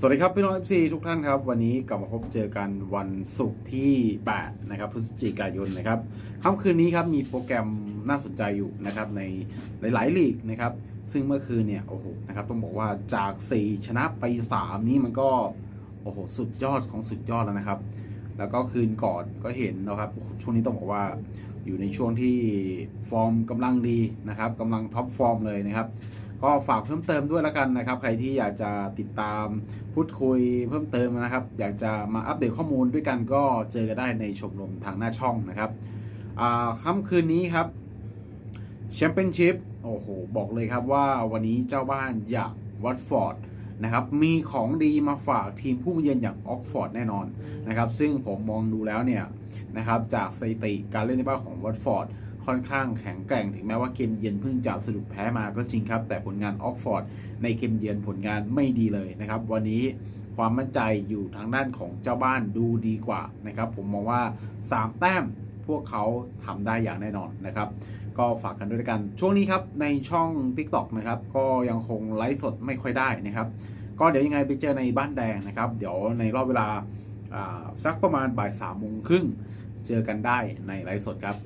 สวัสดีครับ พี่น้อง FC ทุกท่านครับ วันนี้กลับมาพบเจอกันวันศุกร์ที่ 8 นะครับพฤศจิกายนนะครับค่ำคืนนี้ครับมีโปรแกรมน่าสนใจอยู่นะครับในหลาย ๆ ลีกนะครับ ซึ่งเมื่อคืนเนี่ยโอ้โหนะครับต้องบอกว่าจาก 4 ชนะไป 3 นี้มันก็โอ้โหสุดยอดของสุดยอดแล้วนะครับ แล้วก็คืนก่อนก็เห็นนะครับช่วงนี้ต้องบอกว่าอยู่ในช่วงที่ฟอร์มกำลังดีนะครับกำลังท็อปฟอร์มเลยนะครับ ก็ฝากเพิ่มเติมด้วยแล้วกันนะครับ ใครที่อยากจะติดตามพูดคุยเพิ่มเติมนะครับ อยากจะมาอัปเดตข้อมูลด้วยกันก็เจอกันได้ในชมรมทางหน้าช่องนะครับค่ำคืนนี้ครับแชมเปี้ยนชิพโอ้โห บอกเลยครับว่าวันนี้เจ้าบ้านอย่างวัตฟอร์ดนะครับมีของดีมาฝากทีมผู้เยือนอย่างออกฟอร์ดแน่นอนนะครับซึ่งผมมองดูแล้วเนี่ยนะครับจากสถิติการเล่นในบ้านของวัตฟอร์ด ค่อนข้างแข็งแกร่งถึงแม้ว่าเกมเยือนเพิ่งจะสะดุดแพ้มาก็จริงครับ แต่ผลงานออกฟอร์ดในเกมเยือนผลงานไม่ดีเลยนะครับ วันนี้ความมั่นใจอยู่ทางด้านของเจ้าบ้านดูดีกว่านะครับผมมองว่า 3 แต้มพวกเขาทำได้อย่างแน่นอนนะครับ ก็ฝากกันด้วยกัน ช่วงนี้ครับ ในช่อง TikTok นะครับ ก็ยังคงไลฟ์สดไม่ค่อยได้นะครับ ก็เดี๋ยวยังไงไปเจอในบ้านแดงนะครับ เดี๋ยวในรอบเวลาสักประมาณบ่ายสามโมงครึ่งเจอกันได้ในไลฟ์สดครับ